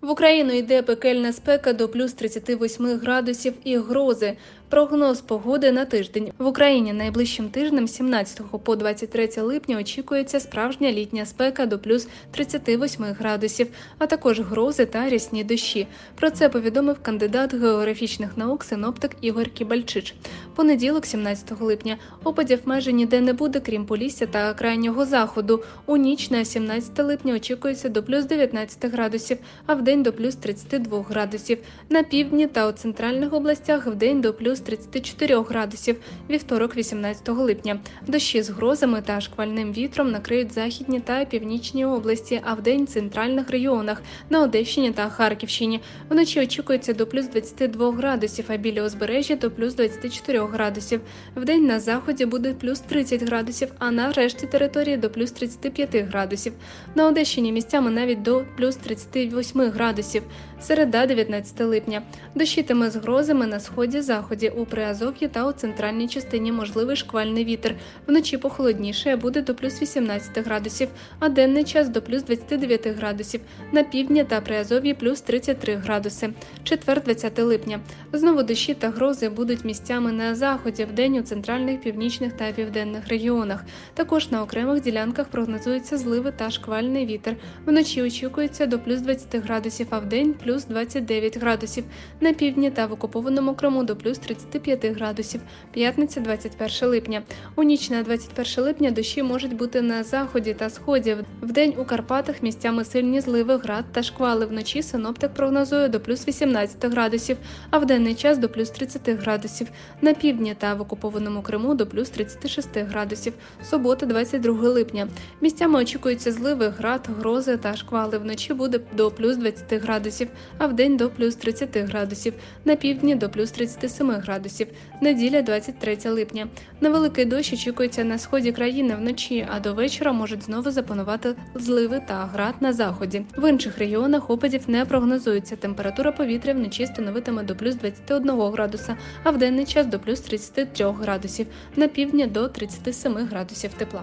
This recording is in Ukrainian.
В Україну йде пекельна спека до плюс 38 градусів і грози. Прогноз погоди на тиждень в Україні найближчим тижнем, з 17 по 23 липня, очікується справжня літня спека до плюс 38 градусів, а також грози та рясні дощі. Про це повідомив кандидат географічних наук синоптик Ігор Кібальчич. Понеділок, 17 липня, опадів майже ніде не буде, крім Полісся та крайнього заходу. У ніч на 17 липня очікується до плюс 19 градусів, а в день до плюс 32 градусів. На півдні та у центральних областях в день до плюс 34 градусів. Вівторок, 18 липня. Дощі з грозами та шквальним вітром накриють західні та північні області, а в день центральних регіонах на Одещині та Харківщині. Вночі очікується до плюс 22 градусів, а біля узбережжя до плюс 24 градусів. Вдень на заході буде плюс 30 градусів, а на решті території до плюс 35 градусів. На Одещині місцями навіть до плюс 38 градусів. Середа, 19 липня. Дощитиме з грозами на сході заході у Приазов'ї та у центральній частині можливий шквальний вітер. Вночі похолодніше буде до плюс 18 градусів, а денний час до плюс 29 градусів. На півдні та Приазов'ї плюс 33 градуси. Четвер, 20 липня. Знову дощі та грози будуть місцями на заході в день у центральних, північних та південних регіонах. Також на окремих ділянках прогнозуються зливи та шквальний вітер. Вночі очікується до плюс 20 градусів, а в день плюс 29 градусів. На півдні та в окупованому Криму до плюс 35 градусів. П'ятниця, 21 липня. У ніч на 21 липня дощі можуть бути на заході та сході. Вдень у Карпатах місцями сильні зливи, град та шквали. Вночі синоптик прогнозує до плюс 18 градусів, а в денний час до плюс 30 градусів. На півдні та в окупованому Криму до плюс 36 градусів. Субота, 22 липня. Місцями очікуються зливи, град, грози та шквали. Вночі буде до плюс 20 градусів, а в день до плюс 30 градусів. На півдні до плюс 37 градусів. Неділя, 23 липня. Невеликий дощ очікується на сході країни вночі, а до вечора можуть знову запанувати зливи та град на заході. В інших регіонах опадів не прогнозується. Температура повітря вночі становитиме до плюс 21 градуса, а в денний час до плюс 33 градусів. На півдні до 37 градусів тепла.